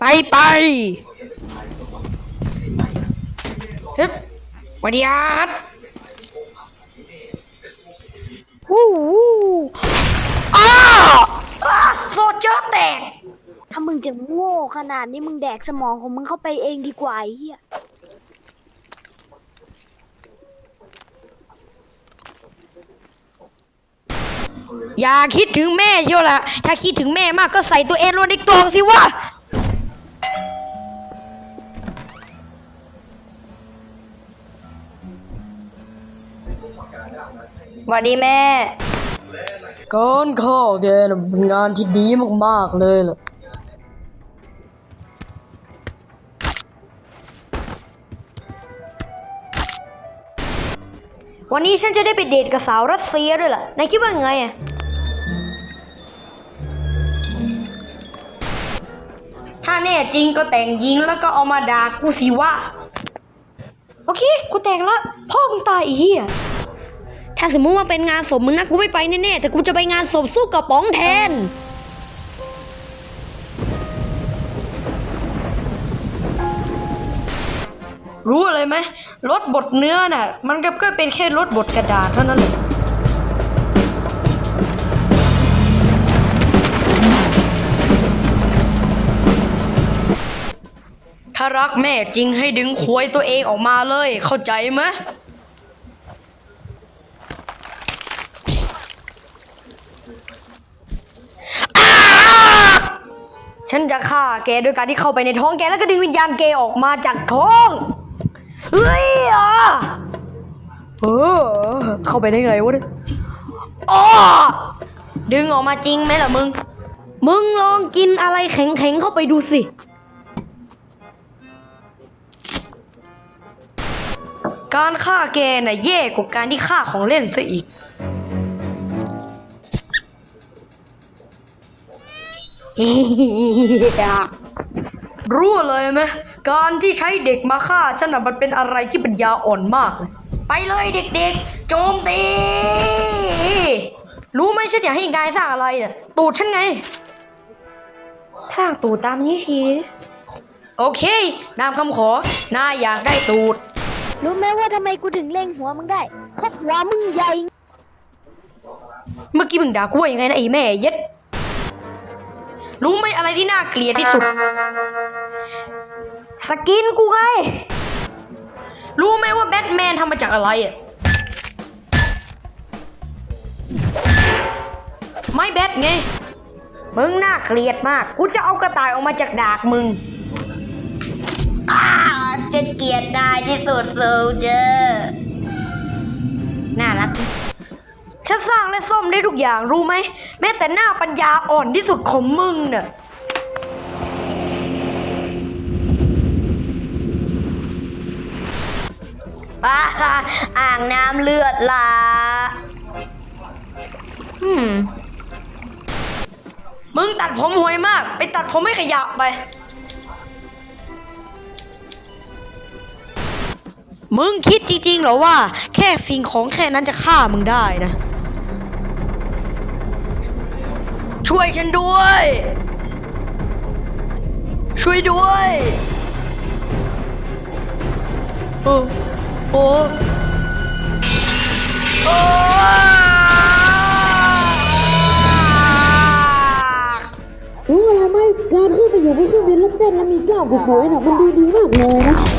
ไปไปฮึบวัดีอาร์ตวู้วู้อ้าอ้าโซเจอร์แตก ถ้ามึงจะโง่ขนาดนี้มึงแดกสมองของมึงเข้าไปเองดีกว่าไอ้เฮียอย่าคิดถึงแม่เชียวละถ้าคิดถึงแม่มากก็ใส่ตัวเองลงในกล่องสิวะ สวัสดีแม่ก้อนข้าวแกน่ะเป็นงานที่ดีมากๆเลยล่ะ วันนี้ฉันจะได้ไปเดทกับสาวรัสเซียด้วยล่ะนายคิดว่าไงอะ ถ้าแน่จริงก็แต่งยิงแล้วก็เอามาด่ากูสิว่า โอเค กูแต่งละ พ่อมึงตายอีเหี้ย ถ้าสมมุติว่าเป็นงานศพมึงนะกูไม่ไปแน่ๆ แต่กูจะไปงานศพสู้กับป๋องแทน รู้อะไรไหมรถบดเนื้อน่ะ มันก็ก็เป็นแค่รถบดกระดาษเท่านั้นแหละถ้ารักแม่จริงให้ดึงควยตัวเองออกมาเลย เข้าใจไหม ฉันจะฆ่าแกโดยการที่เข้าไปในท้องแกแล้วก็ดึงวิญญาณแกออกมาจากท้องเฮ้ยอะเออเข้าไปได้ไงวะเนี่ยอ้อดึงออกมาจริงไหมล่ะมึง มึงลองกินอะไรแข็งๆเข้าไปดูสิ การฆ่าแกน่ะแย่กว่าการที่ฆ่าของเล่นซะอีก รู้เลยไหมการที่ใช้เด็กมาฆ่าฉันน่ะมันเป็นอะไรที่ปัญญาอ่อนมากเลย ไปเลยเด็กๆ โจมตี รู้ไหมฉันอยากให้กายสร้างอะไรน่ะตูดฉันไง สร้างตูดตามนี้ที โอเค นามคำขอนายอยากได้ตูด รู้ไหมว่าทำไมกูถึงเล็งหัวมึงได้เพราะหัวมึงใหญ่ เมื่อกี้มึงด่ากูว่ายังไงนะไอ้แม่เย็ด รู้ไหมอะไรที่น่าเกลียดที่สุด สกินกูไง รู้ไหมว่าแบทแมนทำมาจากอะไรอะ ไม่แบทไง มึงน่าเกลียดมาก กูจะเอากระต่ายออกมาจากดากมึงอ้าจะเกลียดนายที่สุดโซเจอ ฉันสร้างและซ่อมได้ทุกอย่างรู้ไหม แม้แต่หน้าปัญญาอ่อนที่สุดของมึงน่ะอ่าอ่างน้ำเลือดลาอืมมึงตัดผมห่วยมาก ไปตัดผมให้ขยะไป มึงคิดจริงๆเหรอว่า แค่สิ่งของแค่นั้นจะฆ่ามึงได้นะ ช่วยฉันด้วย ช่วยด้วยโอ้โอ้โอ้รู้อะไรไหมการขึ้นไปอยู่บนเครื่องบินแล้วเต้นแล้วมีกล้ามสวยๆน่ะมันดูดีมากเลยนะ